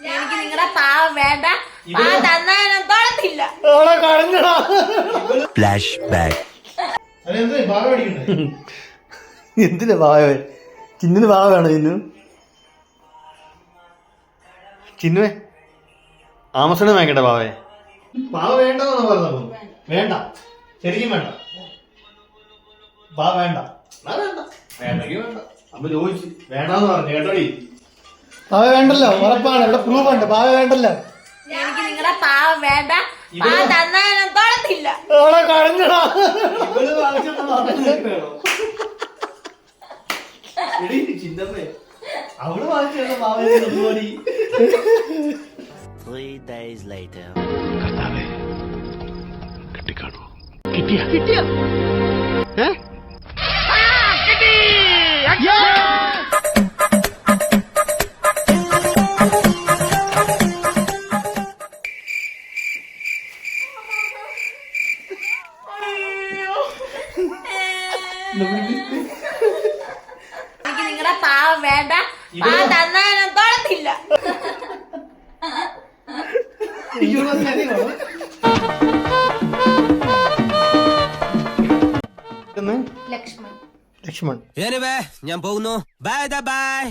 എനിക്ക് നിങ്ങളുടെ പാവം വേണ്ട. ആ തന്നാലും തൊടത്തില്ല ഓളെ കടഞ്ഞടാ ഫ്ലാഷ് ബാക്ക് എന്തിനാ ഭാവ ചിന്നിന് വാ വേണോ ചിന്നു? ചിന്നുവേ ആമസോണ് വാങ്ങിക്കട്ടെ ഭാവേ ഭാവ വേണ്ട പറഞ്ഞത്? വേണ്ട. ശരിക്കും വേണ്ട. ഭാവ വേണ്ട. വേണ്ട. വേണ്ടെങ്കിൽ വേണ്ട. അപ്പൊ ചോദിച്ചു. വേണ്ടാന്ന് പറഞ്ഞു കേട്ടോടി? പാവ വേണ്ടല്ലോ ഉറപ്പാണ്. ഇവിടെ പ്രൂഫ് ഉണ്ട്. പാവ വേണ്ടല്ലോ. എനിക്ക് നിങ്ങളുടെ പാവ വേണ്ട. പാവ തന്നാലും തൊടത്തില്ല ഓളെ കടഞ്ഞടാ അവൾ വാങ്ങിച്ചു days later. എനിക്ക് നിങ്ങളുടെ പാവം വേണ്ട. പാവ തന്നാലും തോളത്തില്ല ലക്ഷ്മൺ. ലക്ഷ്മൺ. ഞാൻ പോകുന്നു. Bye bye